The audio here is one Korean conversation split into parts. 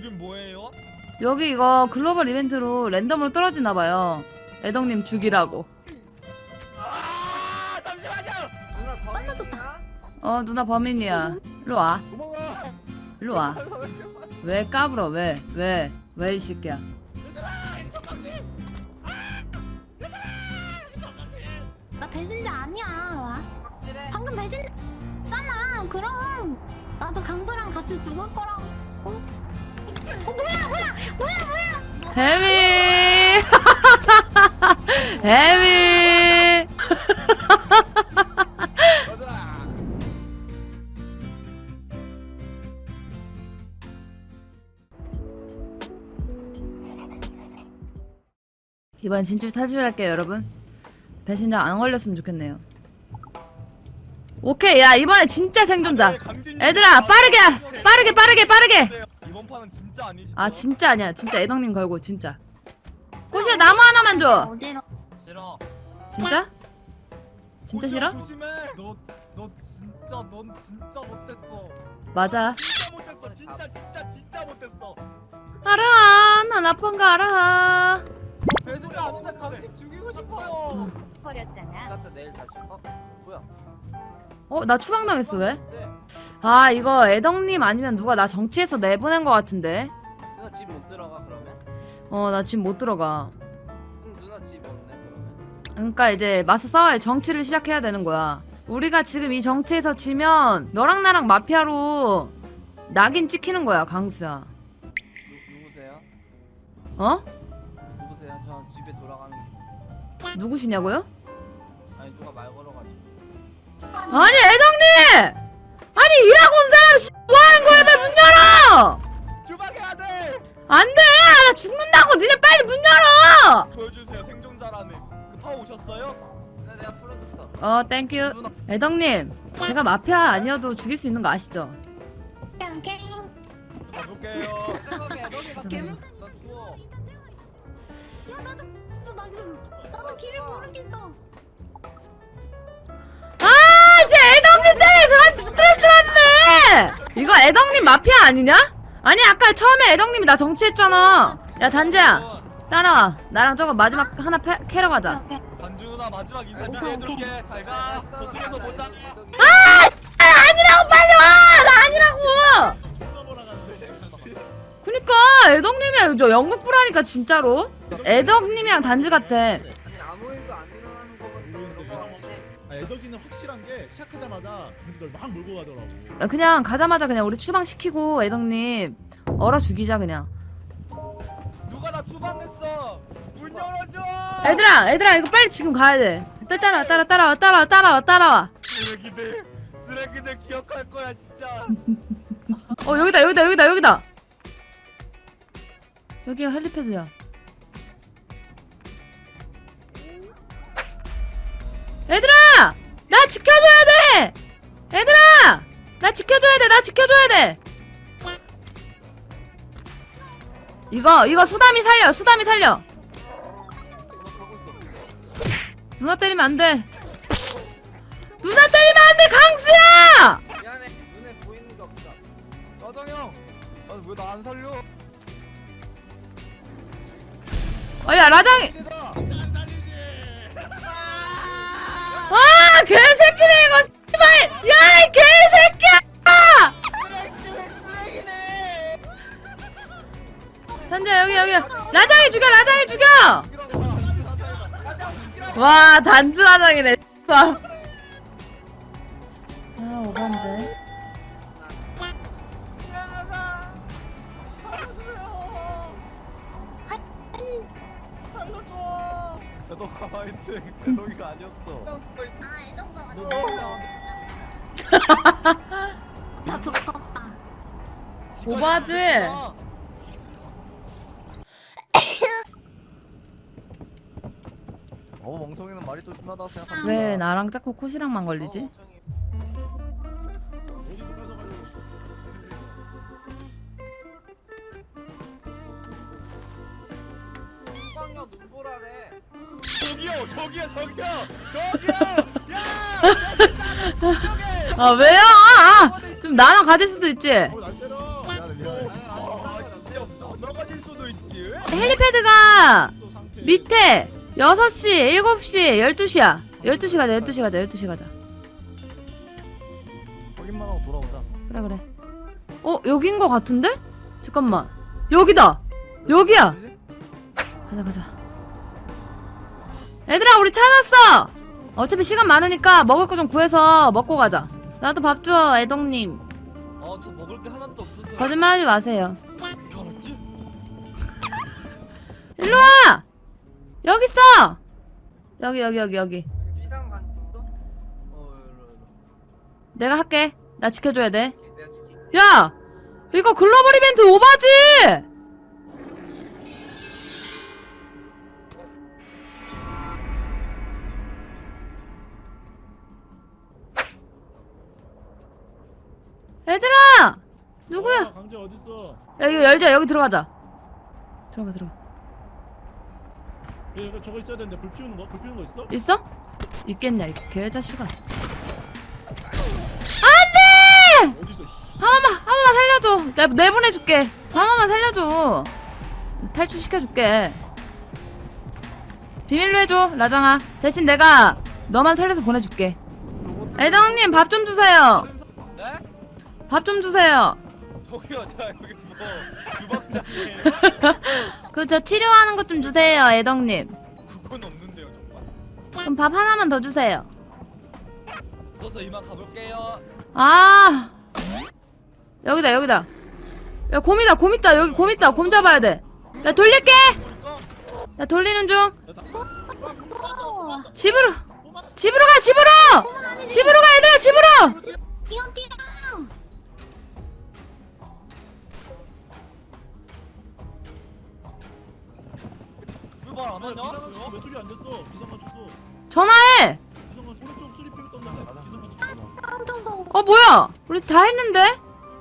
여긴 뭐예요? 여기 이거 글로벌 이벤트로 랜덤으로 떨어지나 봐요. 애덕님 죽이라고. 아 잠시만요. 누나 범인이야? 어 누나 범인이야. 일로 와. 일로 와. 왜 까불어? 왜? 왜? 왜 이 새끼야? 얘들아 정강지. 나 배신자 아니야. 확실해? 방금 배신자잖아. 그럼 나도 강도랑 같이 죽을 거라고. 어? 어 뭐야 뭐야 뭐야 뭐야? 해미. 해미. 이번 진출 탈출할게요 여러분. 배신자 안 걸렸으면 좋겠네요. 오케이 야 이번에 진짜 생존자. 애들아 빠르게 빠르게 빠르게 빠르게. 이번 판은 진짜 아니시죠? 아 진짜 아니야 진짜 애덕님 걸고 진짜. 꽃이야 나무 하나만 줘. 어디로? 싫어. 진짜? 진짜 싫어? 조심해. 너 너 진짜 넌 진짜 못됐어. 맞아. 진짜 못됐어. 진짜 진짜 진짜 못됐어. 알아 난 아픈 거 알아. 배신자 아닌데 강직 죽이고 싶어요. 버렸잖아. 나도 내일 다시 어? 뭐야? 어 나 추방당했어 왜? 네아 이거 애덕님 아니면 누가 나 정치해서 내보낸 거 같은데. 누나 집 못 들어가 그러면? 어 나 지금 못 들어가. 응 누나 집 없네 그러면 그러니까 이제 맞서 싸워야 정치를 시작해야 되는 거야. 우리가 지금 이 정치에서 지면 너랑 나랑 마피아로 낙인 찍히는 거야 강수야. 누, 누구세요? 어? 누구세요? 저 집에 돌아가는 누구시냐고요? 아니 누가 말 걸어가지고 아니 애덕님! 아니 일하고 온 사람 씨, 뭐 하는 거야 빨리 문 열어! 주방해야 돼. 안 돼! 나 죽는다고 니네 빨리 문 열어! 보여주세요 생존자라는. 급하고 오셨어요? 누나 내가 풀어줬어 어 땡큐. 애덕님 제가 마피아 아니어도 죽일 수 있는 거 아시죠? 그냥 게임. 가볼게요. 생각해 너기 나. 나 추워 야 나도 또 나도 나도 길을 모르겠어. 저한테 스트레스 받네! 이거 애덕님 마피아 아니냐? 아니, 아까 처음에 애덕님이 나 정치했잖아. 야, 단지야, 따라와. 나랑 저거 마지막 하나 패, 캐러 가자. 오케이. 반주 누나 마지막 인사 해줄게. 잘 가. 저승에서 보자. 아, 아니라고, 빨리 와! 나 아니라고! 그니까, 애덕님이 저 연극 부라니까, 진짜로. 애덕님이랑 단지 같아. 애덕이는 확실한 게 시작하자마자 강지들 막 몰고 가더라고. 그냥 가자마자 그냥 우리 추방 시키고, 애덕님, 얼어 죽이자, 그냥. 누가 나 추방했어. 문 열어줘. 애들아, 애들아, 이거 빨리 지금 가야 돼. 따- 따라와, 따라, 따라와, 따라와, 따라와, 따라와. 쓰레기들. 쓰레기들 기억할 거야 진짜. 어, 여기다, 여기다, 여기다, 여기다. 여기가 헬리패드야. 얘들아! 나 지켜줘야 돼! 얘들아! 나 지켜줘야 돼, 나 지켜줘야 돼! 이거, 이거 수담이 살려, 수담이 살려! 누나 때리면 안 돼! 누나 때리면 안 돼, 강수야! 미안해 눈에 보이는 게 없다 라장 형. 아왜 나 안 살려? 어, 야, 라장이, 와 개새끼네 이거 씨발. 야이 개새끼야. 단자 여기 여기. 라장이 죽여 라장이 죽여. 와 단주 라장이네 화이팅. 애덕이가 아니었어. 아 애정도 너 맞아. 나 두껍다. 오바지 어 멍청이는 말이 또 심하다고 생각합니다. 왜 나랑 자꾸 코시랑만 걸리지 수강력 눈보라래 저기요 저기요 저기요 저기요 야 아 왜요 아, 아. 좀 나랑 가질 수도 있지 어, 날 때려. 미안해 미안해 아 진짜 헬리패드가. 밑에 6시, 7시, 12시야. 12시 가자, 12시 가자, 12시 가자. 확인만 하고 돌아오자. 그래, 그래. 어, 여긴 거 같은데? 잠깐만. 여기다! 여기야! 가자, 가자. 얘들아, 우리 찾았어! 어차피 시간 많으니까 먹을 거 좀 구해서 먹고 가자. 나도 밥 줘, 애덕님. 어저 먹을 게 하나도 없어서. 거짓말 하지 마세요. 알았지? 일로 와! 여기 있어! 여기, 여기, 여기, 여기. 간? 어 일로 일로. 내가 할게. 나 지켜줘야 돼. 내가 지키. 야! 이거 글로벌 이벤트 오바지! 어, 어디 있어? 야, 이거 열자. 여기 들어가자. 들어가, 들어가. 야, 이거 저거 있어야 되는데 불 피우는 거? 불 피우는 거 있어? 있어? 있겠냐, 이 개자식아. 안 돼! 어디 있어? 씨. 한 번만, 한 번만 살려줘. 내가 내보내줄게. 한 번만 살려줘. 탈출 시켜줄게. 비밀로 해줘, 라정아. 대신 내가 너만 살려서 보내줄게. 애덕님, 밥 좀 주세요. 네? 밥 좀 주세요. 저기요 제가 여기 뭐 주방장이에요. 그, 저 치료하는 것 좀 주세요, 애덕님. 그건 없는데요 정말. 그럼 밥 하나만 더 주세요. 써서 이만 가볼게요. 아. 여기다, 여기다. 야, 곰이다, 곰 있다. 여기 곰 있다. 곰 잡아야 돼. 야, 돌릴게! 야, 돌리는 중. 어, 집으로! 집으로 가, 집으로! 집으로 가, 얘들아, 집으로! 뛰어 뛰어. 말안 야, 하냐? 비상한 척왜 수리 안 됐어? 비상한 쳤어. 전화해! 비상한 오른쪽 수리 피웠던데. 비상한 쳤어. 깜짝서. 어, 뭐야? 우리 다 했는데?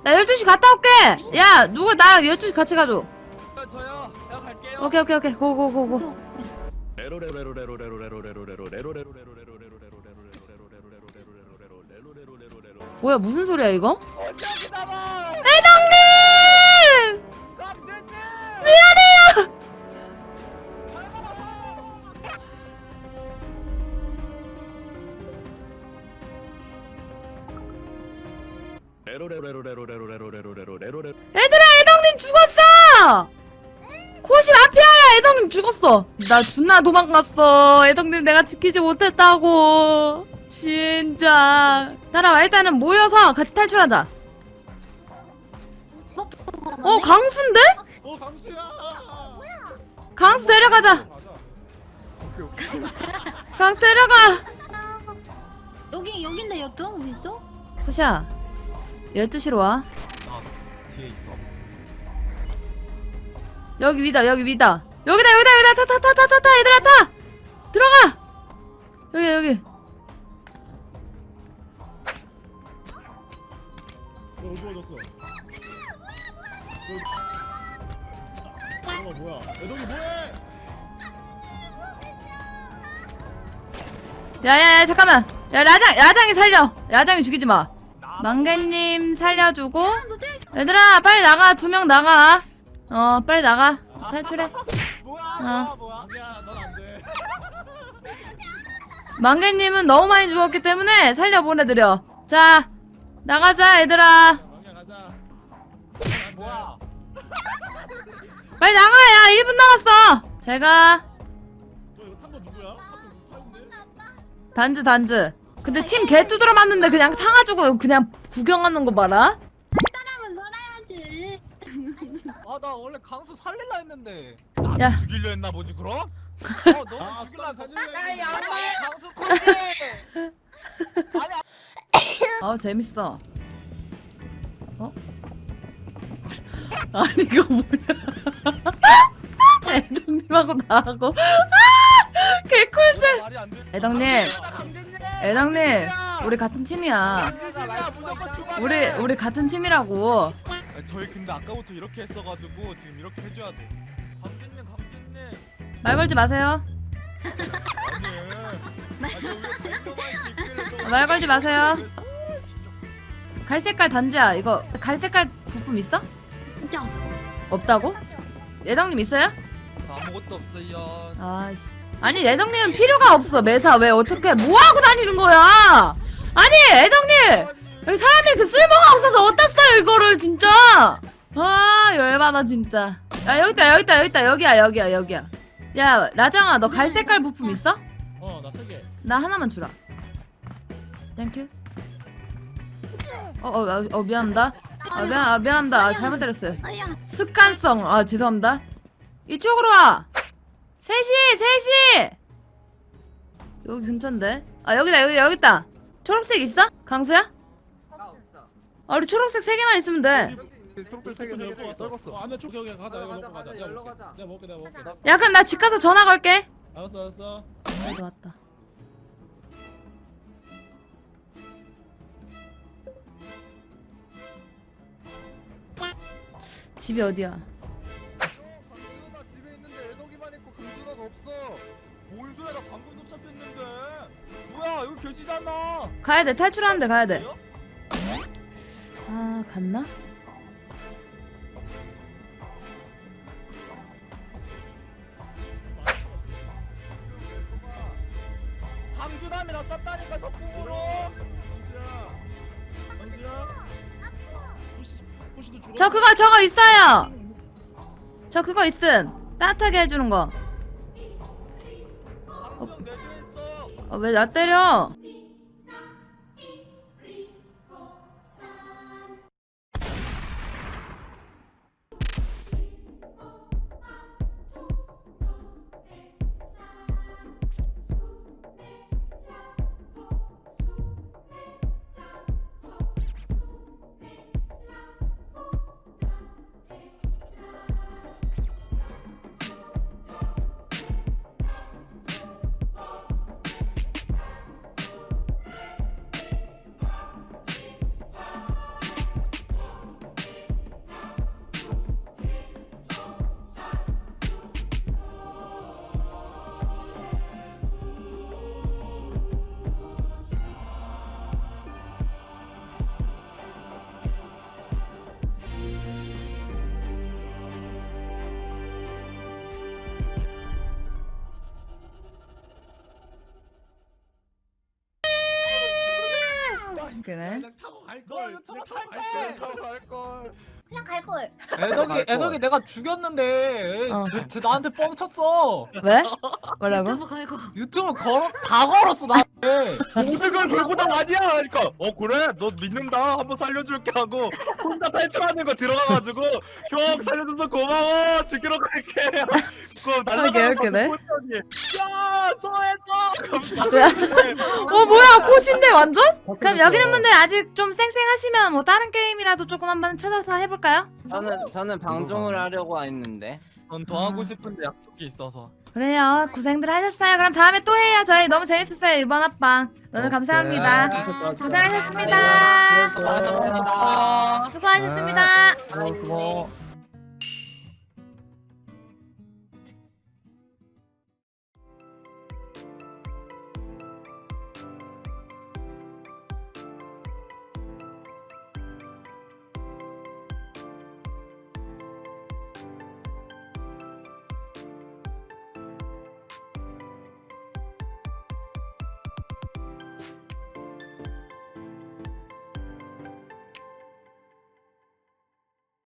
나 12시 갔다 올게! 야, 누가 나랑 12시 같이 가줘. 야, 저요. 제가 갈게요. 오케이, 오케이, 오케이. 고, 고, 고, 고. 뭐야, 무슨 소리야, 이거? 얘들아, 애덕님 죽었어! 코시 마피아야, 애덕님 죽었어. 나 존나 도망갔어. 애덕님 내가 지키지 못했다고. 진짜. 따라와, 일단은 모여서 같이 탈출하자. 어, 강수인데? 어, 강수야. 강수 데려가자. 가자. 오케이, 오케이. 강수 데려가. 여기 여긴데 여쪽 위쪽? 코시야, 12시로 와. 아 뒤에 있어. 여기 위다, 여기 위다. 여기다, 여기다, 여기다. 타, 타, 타, 타, 타, 타. 얘들아, 타! 들어가! 여기, 여기. 너 어두워졌어. 너... 어, 뭐야? 애동이 뭐해? 야, 야, 야, 잠깐만. 야, 라장, 야장이 살려. 야장이 죽이지 마. 망개님 살려주고. 얘들아, 빨리 나가. 두 명 나가. 어, 빨리 나가. 탈출해. 뭐야? 어. 뭐야? 망개님은 너무 많이 죽었기 때문에 살려 보내드려. 자, 나가자, 얘들아. 빨리 나가, 야. 1분 남았어. 잘 가. 너 이거 탄거 누구야? 탄거 타는데? 단즈, 단즈. 근데 팀 개 두드려 맞는데 그냥 타가지고 그냥 구경하는 거 봐라. 사람은 살아야지. 아 나 원래 강수 살릴라 했는데. 야. 죽이려 했나 보지 그럼? 어 너는 아, 죽일라 했어. 살릴라 야, 했는데. 양말 강수 코지. 아니 아 재밌어. 어? 아니 이거 뭐야? 애덕님하고 나하고 아! 개꿀잼. 말이 안 돼. 애덕님, 강진님. 애덕님, 우리 같은 팀이야. 무조건. 우리 우리 같은 팀이라고. 아, 저희 근데 아까부터 이렇게 했어가지고 지금 이렇게 해줘야 돼. 강진님, 강진님. 말 걸지 마세요. 말 걸지 마세요. 갈색깔 단지야. 이거 갈색깔 부품 있어? 없다고? 애덕님 있어요? 저 아무것도 없어요. 아씨. 아니 애덕님은 필요가 없어 매사 왜 어떻게 뭐 하고 다니는 거야? 아니 애덕님 여기 사람이 그 쓸모가 없어서 어디다 써요 이거를 진짜. 아 열받아 진짜. 야 여기 있다 여기 있다 여기 있다 여기야 여기야 여기야. 야 라장아 너 갈 색깔 부품 있어? 어나 세 개. 나 하나만 주라. 땡큐. 어어 어, 어, 미안합니다. 아 미안 아, 미안합니다. 아, 잘못 때렸어요. 습관성. 아 죄송합니다. 이쪽으로 와. 셋이 셋이. 여기 근처인데. 아 여기다 여기 여기 있다. 초록색 있어? 강수야? 없어. 아 우리 초록색 세 개만 있으면 돼. 초록색 세개 썰었어. 어, 안에 쪽 여기 가자. 가자, 이거 가자, 먹고 가자, 가자. 열로 내가 가자. 먹게. 내가 먹게. 내가 먹게. 나- 야 그럼 나 집 가서 전화 걸게. 알았어 알았어. 아이고 왔다. 집이 어디야? 가야 돼 탈출하는데 가야 돼. 아 갔나? 강준함이 나 쐈다니까 석궁으로. 호시도 죽어. 저 그거 저거 있어요. 저 그거 있음. 따뜻하게 해주는 거. 있어. 아, 왜나 때려? 그네. 그냥 타고 갈 걸. 너 저거 타고 갈. 걸. 타고 갈 걸. 그냥 갈 걸 애덕이 애덕이 내가 죽였는데 어. 쟤, 쟤 나한테 뻥쳤어 왜? 뭐라고? 유튜브 갈거 유튜브 걸어 다 걸었어 나한테 모든 걸 걸고 다 아니야. 그러니까 어 그래 너 믿는다. 한번 살려줄게 하고 혼자 탈출하는 거 들어가가지고 형 살려줘서 고마워. 죽이러 갈게. 그럼 아, 날라가는 개웃기네. 거 포션이. 야 소해줘. 감사합니다. 어 뭐야 코신데 완전? 그럼 여기 있는 분들 아직 좀 쌩쌩하시면 뭐 다른 게임이라도 조금 한번 찾아서 해볼 까요? 저는 저는 방종을 하려고 했는데. 전더 하고 싶은데 약속이 있어서. 그래요. 고생들 하셨어요. 그럼 다음에 또 해요. 저희 너무 재밌었어요 이번 합방. 오늘 감사합니다. 고생하셨습니다. 감사합니다. 수고하셨습니다. 아이고